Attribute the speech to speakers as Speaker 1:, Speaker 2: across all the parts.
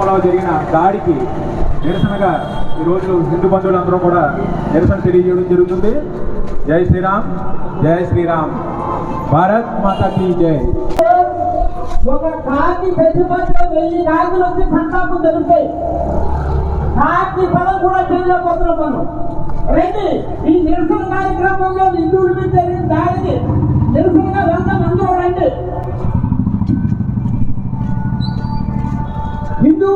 Speaker 1: లో జరిగిన దాడికి నిరసనగా ఈరోజు హిందూ బంధువులందరూ కూడా నిరసన తెలియజేయడం జరుగుతుంది. జై శ్రీరామ్ జై శ్రీరామ్. భారత్ మాతా కీ జై.
Speaker 2: ఒక కాకి చచ్చిపోతే వెయ్యి కాకులు వచ్చి సంతాపం జరుగుతాయి. కాకి పదం కూడా చేయలేకపోతున్నాం మనం రండి ఈ నిరసన కార్యక్రమంలో హిందువుల మీద జరిగిన దాడికి నిరసనగా వెళ్తాం అందరూ రండి.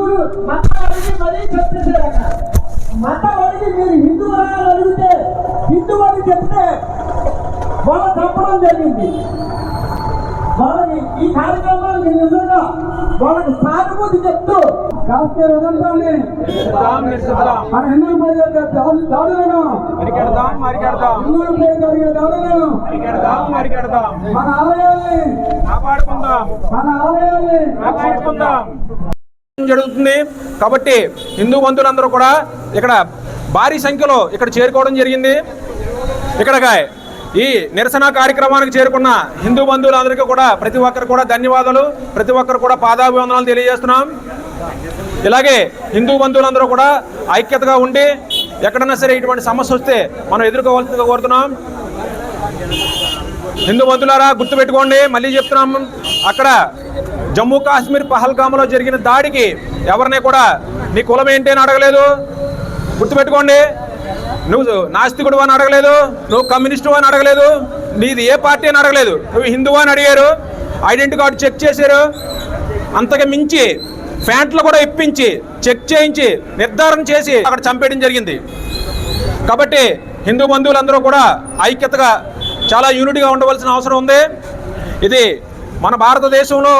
Speaker 2: హిందువులు మతం అడిగి మరీ అక్కడ మతం అడిగి మీరు హిందువు అని అడిగితే హిందువు అని చెప్తే వాళ్ళ చంపడం జరిగింది. వాళ్ళని ఈ కార్యక్రమానికి నిజంగా వాళ్ళకి సానుభూతి చెప్తూ కాస్తే వదంతాన్ని మన హిందూ ప్రజల దాడు దాడులను
Speaker 1: మరికెడదాం
Speaker 2: హిందువులపై జరిగే దాడులను మన ఆలయాల్ని
Speaker 1: కాపాడుకుందాం.
Speaker 2: మన ఆలయాల్ని
Speaker 1: కాపాడుకుందాం.
Speaker 3: జరుగుతుంది. కాబట్టి హిందూ బంధువులందరూ కూడా ఇక్కడ భారీ సంఖ్యలో ఇక్కడ చేరుకోవడం జరిగింది. ఇక్కడ ఈ నిరసన కార్యక్రమానికి చేరుకున్న హిందూ బంధువులందరికీ కూడా ప్రతి ఒక్కరు కూడా ధన్యవాదాలు. ప్రతి ఒక్కరు కూడా పాదాభివందనాలు తెలియజేస్తున్నాం. ఇలాగే హిందూ బంధువులందరూ కూడా ఐక్యతగా ఉండి ఎక్కడన్నా సరే ఇటువంటి సమస్య వస్తే మనం ఎదుర్కోవాల్సిందిగా కోరుతున్నాం. హిందూ బంధువులారా గుర్తుపెట్టుకోండి. మళ్ళీ చెప్తున్నాం. అక్కడ జమ్మూ కాశ్మీర్ పహల్గామ్లో జరిగిన దాడికి ఎవరిని కూడా నీ కులం ఏంటి అని అడగలేదు? గుర్తుపెట్టుకోండి. నువ్వు నాస్తికుడు అని అడగలేదు. నువ్వు కమ్యూనిస్టు అని అడగలేదు. నీది ఏ పార్టీ అని అడగలేదు. నువ్వు హిందువు అని అడిగారు. ఐడెంటిటీ కార్డు చెక్ చేశారు. అంతకు మించి ఫ్యాంట్లు కూడా ఇప్పించి చెక్ చేయించి నిర్ధారణ చేసి అక్కడ చంపేయడం జరిగింది. కాబట్టి హిందూ బంధువులందరూ కూడా ఐక్యతగా చాలా యూనిట్గా ఉండవలసిన అవసరం ఉంది. ఇది మన భారతదేశంలో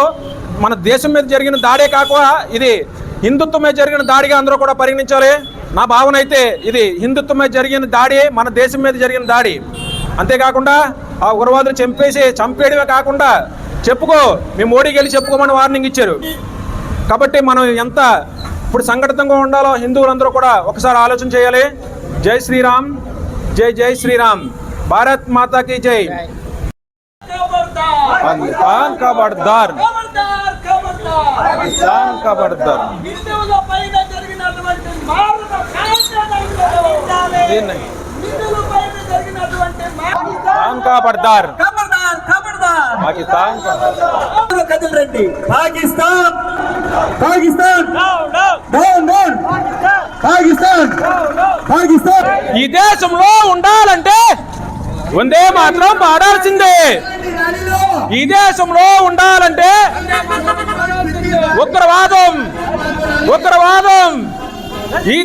Speaker 3: మన దేశం మీద జరిగిన దాడే కాకుండా ఇది హిందుత్వం మీద జరిగిన దాడిగా అందరూ కూడా పరిగణించాలి. నా భావన అయితే ఇది హిందుత్వం మీద జరిగిన దాడి మన దేశం మీద జరిగిన దాడి. అంతేకాకుండా ఆ ఉగ్రవాదులు చంపేసి చంపేయడమే కాకుండా చెప్పుకో మీ మోడీకి వెళ్ళి చెప్పుకోమని వార్నింగ్ ఇచ్చారు. కాబట్టి మనం ఎంత ఇప్పుడు సంఘటితంగా ఉండాలో హిందువులందరూ కూడా ఒకసారి ఆలోచన చేయాలి. జై శ్రీరామ్ జై జై శ్రీరామ్. భారత్ మాతాకి జై. పాకిస్తాన్ का
Speaker 2: రెడ్డి. పాకిస్తాన్. పాకిస్తాన్. పాకిస్తాన్. పాకిస్తాన్.
Speaker 3: ఈ దేశంలో ఉండాలంటే ఉందే మాత్రం పాడాల్సిందే ఈ దేశంలో ఉండాలంటే ఉగ్రవాదం ఉగ్రవాదం. ఈ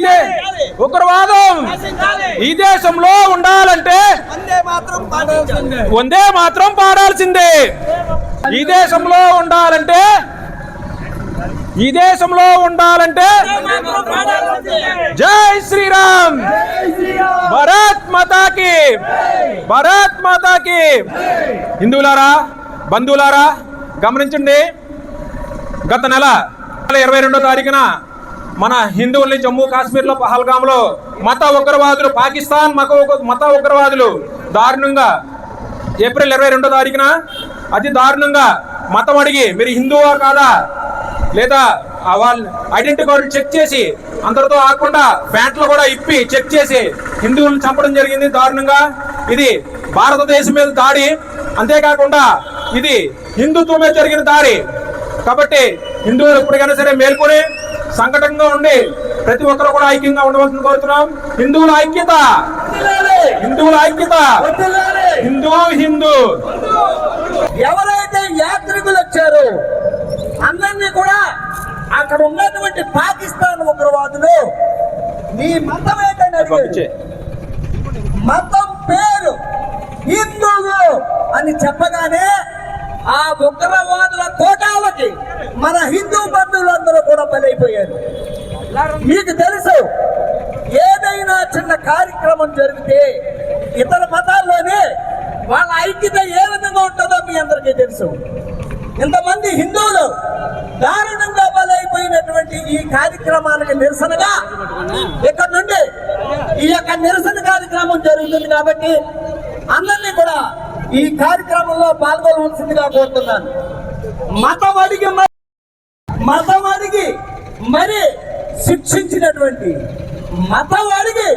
Speaker 3: ఉగ్రవాదం. ఈ దేశంలో ఉండాలంటే వందే మాత్రం పాడాల్సిందే. ఈ దేశంలో ఉండాలంటే ఈ దేశంలో ఉండాలంటే జై శ్రీరామ్. భరత్ మాతాకి భరత్ మాతాకి. హిందువులారా బంధువులారా గమనించండి గత నెల ఇరవై రెండో తారీఖున మన హిందువుల్ని జమ్మూ కాశ్మీర్లో పహల్గాంలో మత ఉగ్రవాదులు పాకిస్తాన్ మత మత ఉగ్రవాదులు దారుణంగా ఏప్రిల్ ఇరవై రెండో తారీఖున అతి దారుణంగా మతం అడిగి మీరు హిందువా కాదా? లేదా వాళ్ళ ఐడెంటిటీ కార్డు చెక్ చేసి అందరితో ఆకుండా ప్యాంట్లు కూడా ఇప్పి చెక్ చేసి హిందువులను చంపడం జరిగింది దారుణంగా. ఇది భారతదేశం మీద దాడి. అంతేకాకుండా ఇది హిందుత్వం మీద జరిగిన దాడి కాబట్టి హిందువులు ఎప్పటికైనా సరే మేల్కొని సంఘటనగా ఉండి ప్రతి ఒక్కరు కూడా ఐక్యంగా ఉండవలసింది కోరుతున్నాం. హిందువుల ఐక్యత. హిందువుల ఐక్యత. హిందూ హిందూ.
Speaker 2: ఎవరైతే యాత్రికులు వచ్చారో అందరినీ కూడా అక్కడ ఉన్నటువంటి పాకిస్తాన్ ఉగ్రవాదులు నీ మతం ఏంటని అడిగారు మతం పేరు హిందువు అని చెప్పగానే ఆ ఉగ్రవాదుల కోటాలకి మన హిందూ బంధువులందరూ కూడా బలైపోయారు. మీకు తెలుసు ఏదైనా చిన్న కార్యక్రమం జరిగితే ఇతర మతాల్లోనే వాళ్ళ ఐక్యత ఏ విధంగా ఉంటుందో మీ అందరికీ తెలుసు. ఇంతమంది హిందువులు దారుణంగా బలైపోయినటువంటి ఈ కార్యక్రమానికి నిరసనగా ఇక్కడ నుండి ఈ యొక్క నిరసన కార్యక్రమం జరుగుతుంది కాబట్టి అందరినీ కూడా ఈ కార్యక్రమంలో పాల్గొనవలసిందిగా కోరుతున్నాను. మతం అడిగి మరి- మతం అడిగి మరి శిక్షించినటువంటి మతవాడికి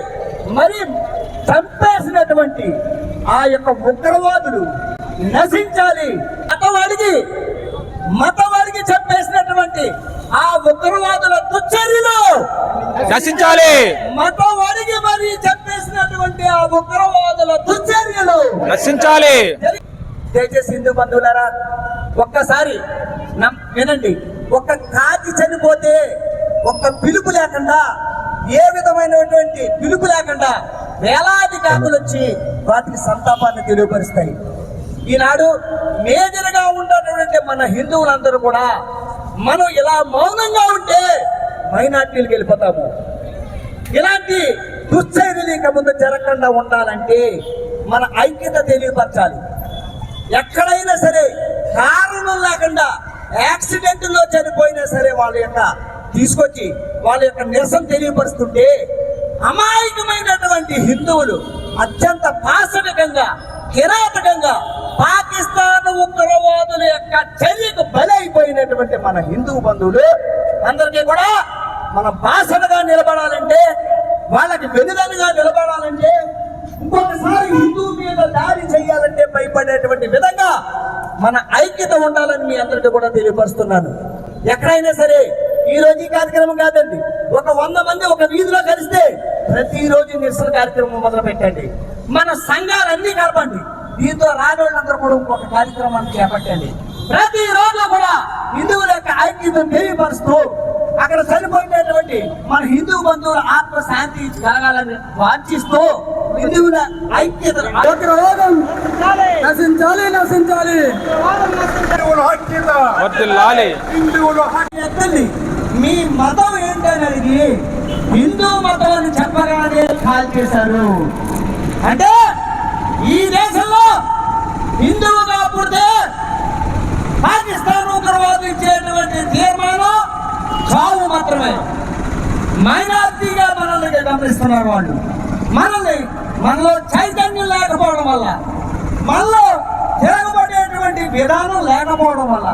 Speaker 2: మరి చంపేసినటువంటి ఆ యొక్క ఉగ్రవాదులు నశించాలి. మతవాడికి మతవాడికి చంపేసినటువంటి ఆ ఉగ్రవాదుల దుశ్చర్యలు
Speaker 3: నశించాలి.
Speaker 2: మతవాడికి మరి చంపేసినటువంటి ఆ ఉగ్రవాదుల దుశ్చర్యలు
Speaker 3: నశించాలి.
Speaker 2: దయచేసి హిందూ బంధువులారా ఒక్కసారి వినండి. ఒక్క కాకి చనిపోతే ఒక్క పిలుపు లేకుండా ఏ విధమైనటువంటి పిలుపు లేకుండా వేలాది కాకులు వచ్చి వాటికి సంతాపాన్ని తెలియపరుస్తాయి. ఈనాడు మేజర్గా ఉన్నటువంటి మన హిందువులందరూ కూడా మనం ఇలా మౌనంగా ఉంటే మైనార్టీలకు వెళ్ళిపోతాము. ఇలాంటి దుశ్చర్యలు ఇక ముందు జరగకుండా ఉండాలంటే మన ఐక్యత తెలియపరచాలి. ఎక్కడైనా సరే కారణం లేకుండా యాక్సిడెంట్లో చనిపోయినా సరే వాళ్ళ యొక్క తీసుకొచ్చి వాళ్ళ యొక్క నిరసన తెలియపరుస్తుంటే అమాయకమైనటువంటి హిందువులు అత్యంత పాశవికంగా కిరాతకంగా పాకిస్తాన్ ఉగ్రవాదుల యొక్క చర్యకు బలైపోయినటువంటి మన హిందూ బంధువులు అందరికీ కూడా మన భాషలుగా నిలబడాలంటే వాళ్ళకి వెనుదలుగా నిలబడాలంటే ఇంకొకసారి మీద దాడి చేయాలంటే భయపడేటువంటి విధంగా మన ఐక్యత ఉండాలని మీ అందరికీ కూడా తెలియపరుస్తున్నాను. ఎక్కడైనా సరే ఈ రోజు ఈ కార్యక్రమం కాదండి ఒక వంద మంది ఒక వీధిలో కలిస్తే ప్రతిరోజు నిరసన కార్యక్రమం మొదలు పెట్టండి మన సంఘాలన్నీ కలపండి. దీంతో రానోళ్ళందరూ కూడా ఇంకొక కార్యక్రమాన్ని చేపట్టండి. ప్రతిరోజు కూడా హిందువుల యొక్క ఐక్యతను తెలియపరుస్తూ అక్కడ చనిపోయినటువంటి మన హిందూ బంధువుల ఆత్మ శాంతి కలగాలని వాంఛిస్తూ హిందువుల ఐక్యత ఉగ్రవాదం నశించాలి నశించాలి.
Speaker 1: హిందువుల
Speaker 2: ఎత్తండి మీ మతం ఏంటని అడిగి హిందూ మతం అని చెప్పగానే కాల్ చేశారు. అంటే ఈ దేశంలో హిందువుగా పుడితే పాకిస్తాన్ ఉగ్రవాదులు ఇచ్చేటువంటి తీర్మానం చావు మాత్రమే. మైనార్టీగా మనల్ని గమనిస్తున్నారు వాళ్ళు. మనల్ని మనలో చైతన్యం లేకపోవడం వల్ల మనలో తిరగబడేటువంటి విధానం లేకపోవడం వల్ల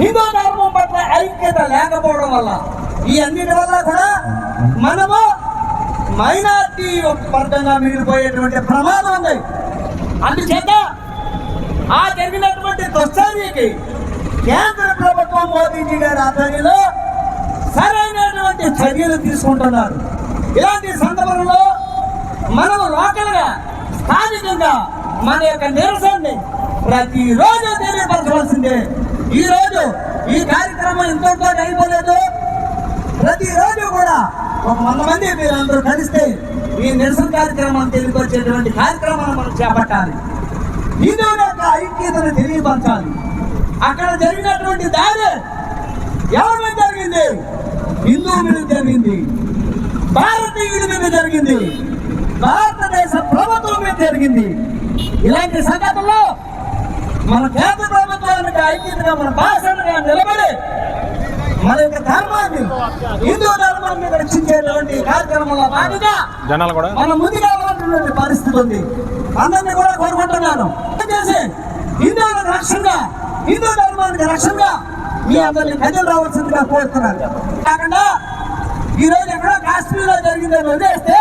Speaker 2: హిందూ ధర్మం పట్ల ఐక్యత లేకపోవడం వల్ల ఈ అన్నిటి వల్ల కూడా మనము మైనార్టీ వర్గంగా మిగిలిపోయేటువంటి ప్రమాదం ఉంది. అందుచేత ఆ జరిగినటువంటి దుశ్చర్యకి కేంద్ర ప్రభుత్వం మోదీజీ గారి ఆధ్వర్యంలో సరైనటువంటి చర్యలు తీసుకుంటున్నారు. ఇలాంటి సందర్భంలో మనం లోకల్గా స్థానికంగా మన యొక్క నిరసనని ప్రతిరోజు తెలియపరచవలసిందే. ఈ రోజు ఈ కార్యక్రమం ఇంతటితో అయిపోలేదు. ప్రతిరోజు కూడా ఒక వంద మంది మీరందరూ కలిస్తే ఈ నిరసన కార్యక్రమాన్ని తెలియపరిచేటువంటి కార్యక్రమాన్ని మనం చేపట్టాలి. హిందువుల యొక్క ఐక్యతను తెలియపరచాలి. అక్కడ జరిగినటువంటి దాడి ఎవరి మీద జరిగింది? హిందువు మీద జరిగింది. భారతీయుడి మీద జరిగింది. భారతదేశ ప్రభుత్వం మీద జరిగింది. ఇలాంటి సంఘటనలో మన కేంద్ర ప్రభుత్వానికి ఐక్యతగా మన భాషలుగా నిలబడి మన యొక్క ధర్మాన్ని హిందూ ధర్మాన్ని రక్షించేటువంటి కార్యక్రమంలో భాగంగా
Speaker 3: జనాలు కూడా?
Speaker 2: మన ముందుగా ఉన్నటువంటి పరిస్థితి ఉంది. అందరినీ కూడా కోరుకుంటున్నాను. దయచేసి హిందువుల రక్షణగా హిందూ ధర్మానికి రక్షణగా మీ అందరినీ ప్రజలు రావాల్సిందిగా కోరుతున్నాను. కాకుండా ఈ రోజు ఎక్కడో కాశ్మీర్లో జరిగిందని వదిలేస్తే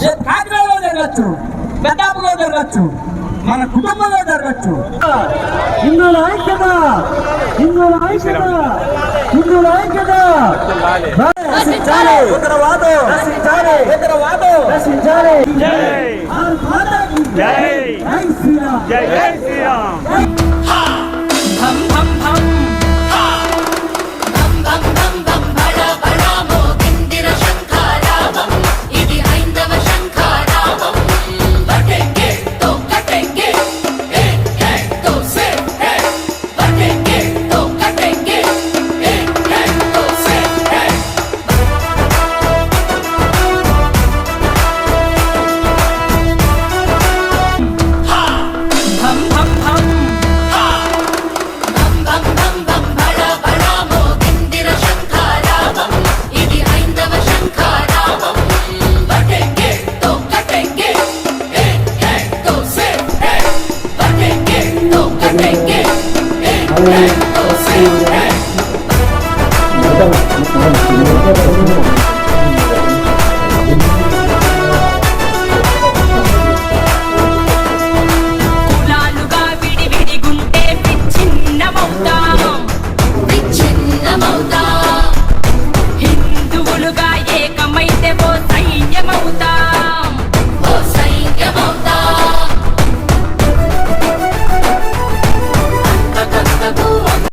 Speaker 2: కాకినాడలో జరగచ్చు? పెద్దాపులో జరగచ్చు? మన కుటుంబంలో జరగచ్చు? హిందువుల ఐక్యత! హిందువుల ఐక్యత! హిందువుల ఐక్యత. నశించాలి ఉగ్రవాదం నశించాలి ఉగ్రవాదం మాతాకి జై! జై శ్రీరామ్!
Speaker 4: జై జై శ్రీరామ్!